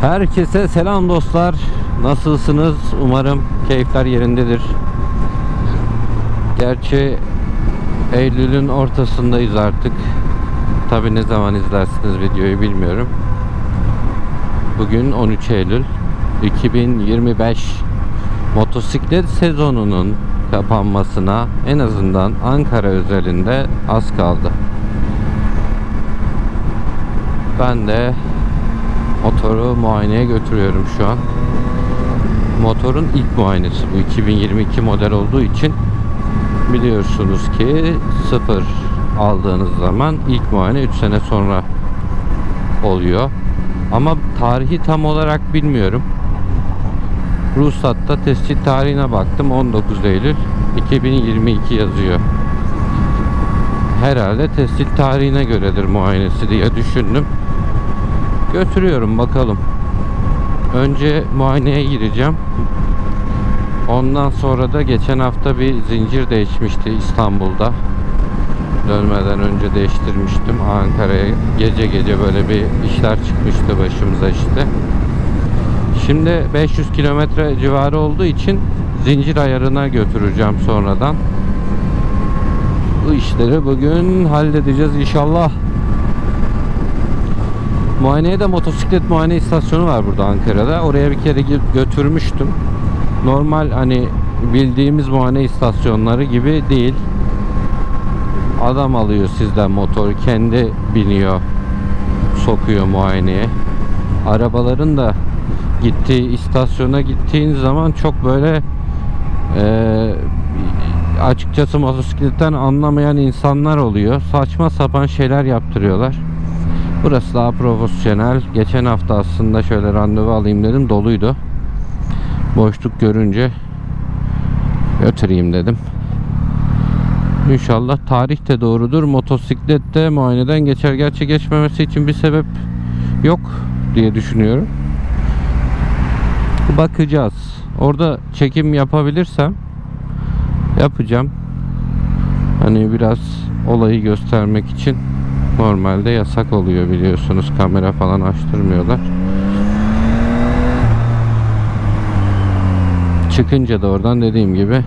Herkese selam dostlar. Nasılsınız? Umarım keyifler yerindedir. Gerçi Eylül'ün ortasındayız artık. Tabi ne zaman izlersiniz videoyu bilmiyorum. Bugün 13 Eylül 2025 motosiklet sezonunun kapanmasına en azından Ankara özelinde az kaldı. Ben de motoru muayeneye götürüyorum şu an. Motorun ilk muayenesi bu 2022 model olduğu için biliyorsunuz ki sıfır aldığınız zaman ilk muayene 3 sene sonra oluyor. Ama tarihi tam olarak bilmiyorum. Ruhsatta tescil tarihine baktım 19 Eylül 2022 yazıyor. Herhalde tescil tarihine göredir muayenesi diye düşündüm. Götürüyorum bakalım. Önce muayeneye gireceğim. Ondan sonra da geçen hafta bir zincir değişmişti İstanbul'da. Dönmeden önce değiştirmiştim. Ankara'ya gece gece böyle bir işler çıkmıştı başımıza işte. Şimdi 500 kilometre civarı olduğu için zincir ayarına götüreceğim sonradan. Bu işleri bugün halledeceğiz inşallah. Muayeneye de motosiklet muayene istasyonu var burada Ankara'da. Oraya bir kere gö- götürmüştüm. Normal hani bildiğimiz muayene istasyonları gibi değil. Adam alıyor sizden motoru, kendi biniyor, sokuyor muayeneye. Arabaların da gittiği istasyona gittiğin zaman çok böyle eee, açıkçası motosikletten anlamayan insanlar oluyor. Saçma sapan şeyler yaptırıyorlar. Burası daha profesyonel. Geçen hafta aslında şöyle randevu alayım dedim. Doluydu. Boşluk görünce götüreyim dedim. İnşallah tarih de doğrudur. Motosiklette muayeneden geçer. Gerçi geçmemesi için bir sebep yok diye düşünüyorum. Bakacağız. Orada çekim yapabilirsem yapacağım. Hani biraz olayı göstermek için normalde yasak oluyor biliyorsunuz. Kamera falan açtırmıyorlar. Çıkınca da oradan dediğim gibi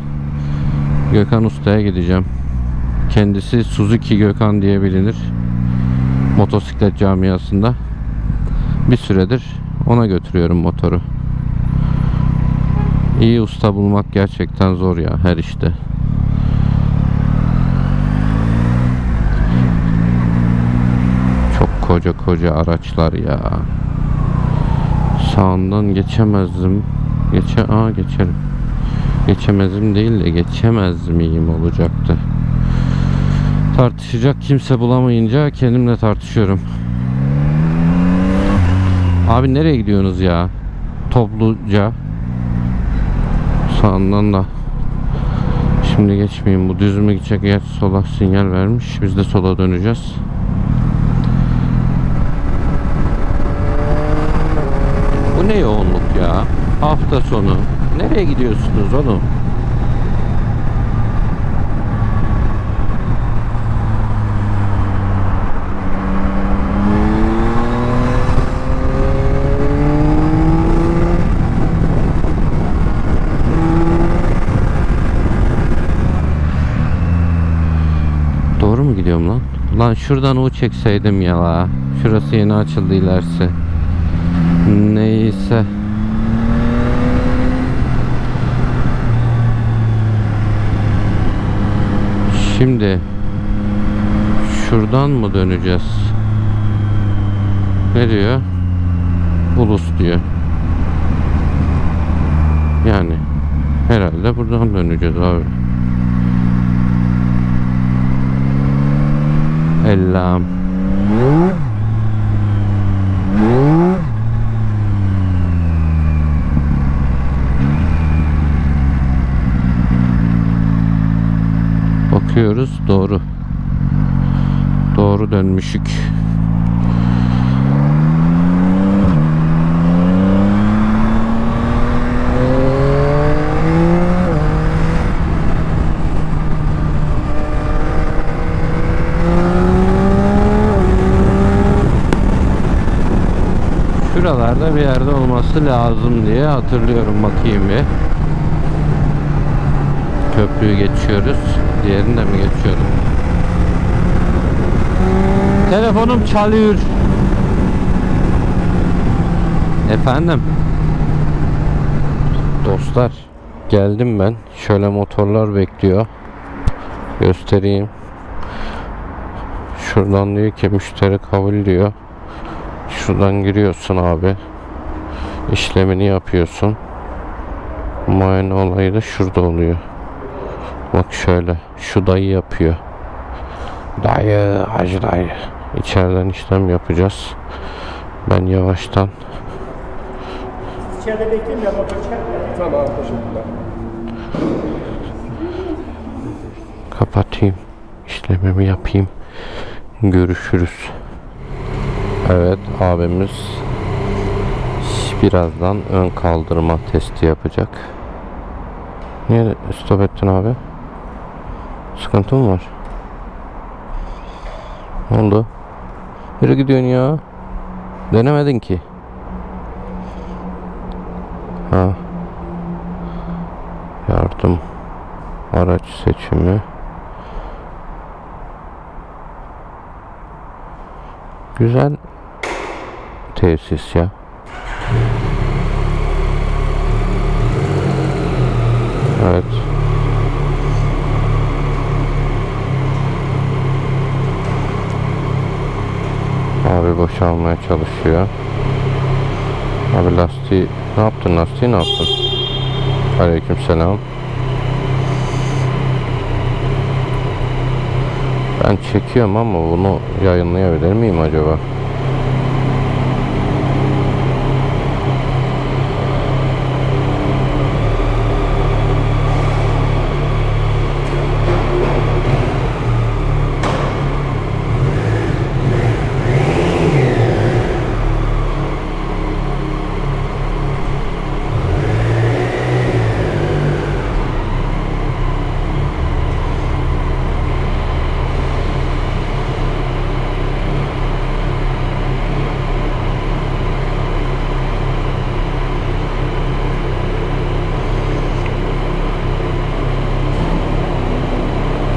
Gökhan Usta'ya gideceğim. Kendisi Suzuki Gökhan diye bilinir. Motosiklet camiasında. Bir süredir ona götürüyorum motoru. İyi usta bulmak gerçekten zor ya her işte. Çok koca koca araçlar ya. Sağından geçemezdim. Geçe Aa geçerim. Geçemezdim değil de geçemez miyim olacaktı. Tartışacak kimse bulamayınca kendimle tartışıyorum. Abi nereye gidiyorsunuz ya? Topluca. Sağından da. Şimdi geçmeyeyim. Bu düz mü gidecek? Gerçi sola sinyal vermiş. Biz de sola döneceğiz. Ne yoğunluk ya? Hafta sonu. Nereye gidiyorsunuz oğlum? Doğru mu gidiyorum lan? Lan şuradan U çekseydim ya la. Şurası yeni açıldı ilerisi. Neyse. Şimdi şuradan mı döneceğiz? Ne diyor? Ulus diyor. Yani herhalde buradan döneceğiz abi. Ellam. Bakıyoruz doğru. Dönmüşük. Şuralarda bir yerde olması lazım diye hatırlıyorum bakayım bir. Köprüyü geçiyoruz. Diğerini de mi geçiyordum? Telefonum çalıyor. Efendim? Dostlar geldim ben. Şöyle motorlar bekliyor. Göstereyim. Şuradan diyor ki müşteri kabul diyor. Şuradan giriyorsun abi. İşlemini yapıyorsun. Muayene olayı da şurada oluyor. Bak şöyle. Şu dayı yapıyor. Dayı, hacı dayı. İçeriden işlem yapacağız. Ben yavaştan İçeride bekleyeyim ya motor. Tamam teşekkürler. kapatayım. İşlemimi yapayım. Görüşürüz. Evet abimiz birazdan ön kaldırma testi yapacak. Niye stop ettin abi? Sıkıntı mı var? Ne oldu? Nereye gidiyorsun ya? Denemedin ki. Ha. Yardım. Araç seçimi. Güzel tesis ya. Evet. Abi boşalmaya çalışıyor. Abi lastiği ne yaptın lastiği ne yaptın? Aleykümselam. Ben çekiyorum ama bunu yayınlayabilir miyim acaba?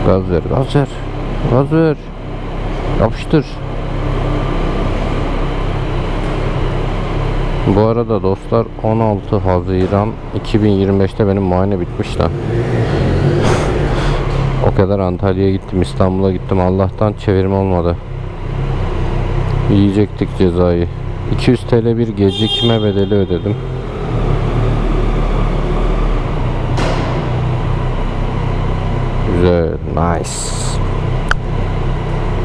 Gaz ver, gaz ver. Gaz ver. Yapıştır. Bu arada dostlar 16 Haziran 2025'te benim muayene bitmiş lan. O kadar Antalya'ya gittim, İstanbul'a gittim. Allah'tan çevirme olmadı. Yiyecektik cezayı. 200 TL bir gecikme bedeli ödedim. Nice.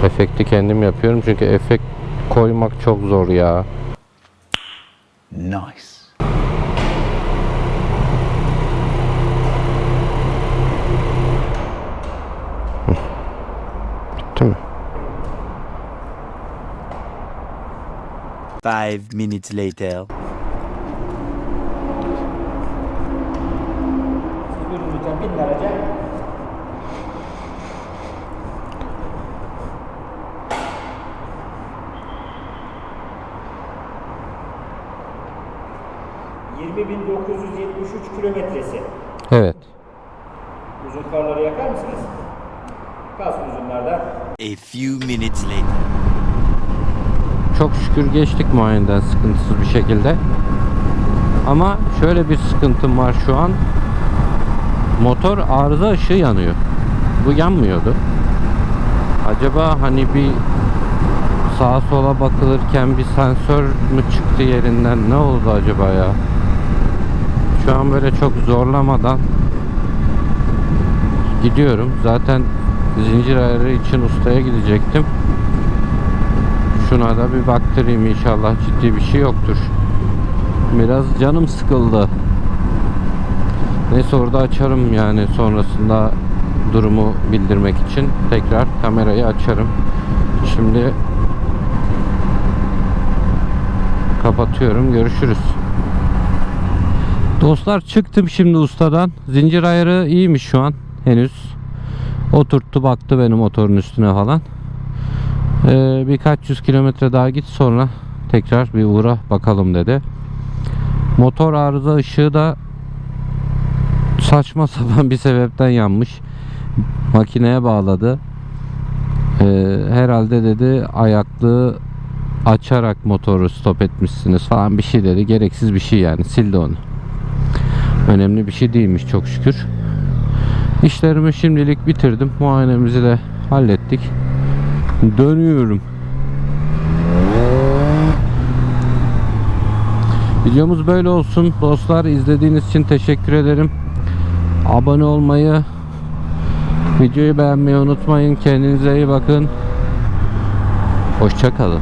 Efekti kendim yapıyorum çünkü efekt koymak çok zor ya. Nice. Bitti mi? Five minutes later. Bin derece 1973 kilometresi. Evet. Uzun farları yakar mısınız? Kalsın uzunlarda. A few minutes later. Çok şükür geçtik muayeneden sıkıntısız bir şekilde. Ama şöyle bir sıkıntım var şu an. Motor arıza ışığı yanıyor. Bu yanmıyordu. Acaba hani bir sağa sola bakılırken bir sensör mü çıktı yerinden ne oldu acaba ya? Şu an böyle çok zorlamadan gidiyorum. Zaten zincir ayarı için ustaya gidecektim. Şuna da bir baktırayım inşallah ciddi bir şey yoktur. Biraz canım sıkıldı. Neyse orada açarım yani sonrasında durumu bildirmek için tekrar kamerayı açarım. Şimdi kapatıyorum. Görüşürüz. Dostlar çıktım şimdi ustadan. Zincir ayarı iyiymiş şu an henüz. Oturttu baktı benim motorun üstüne falan. Ee, birkaç yüz kilometre daha git sonra tekrar bir uğra bakalım dedi. Motor arıza ışığı da saçma sapan bir sebepten yanmış. Makineye bağladı. Ee, herhalde dedi ayaklığı açarak motoru stop etmişsiniz falan bir şey dedi. Gereksiz bir şey yani. Sildi onu. Önemli bir şey değilmiş çok şükür. İşlerimi şimdilik bitirdim. Muayenemizi de hallettik. Dönüyorum. Videomuz böyle olsun. Dostlar izlediğiniz için teşekkür ederim. Abone olmayı, videoyu beğenmeyi unutmayın. Kendinize iyi bakın. Hoşça kalın.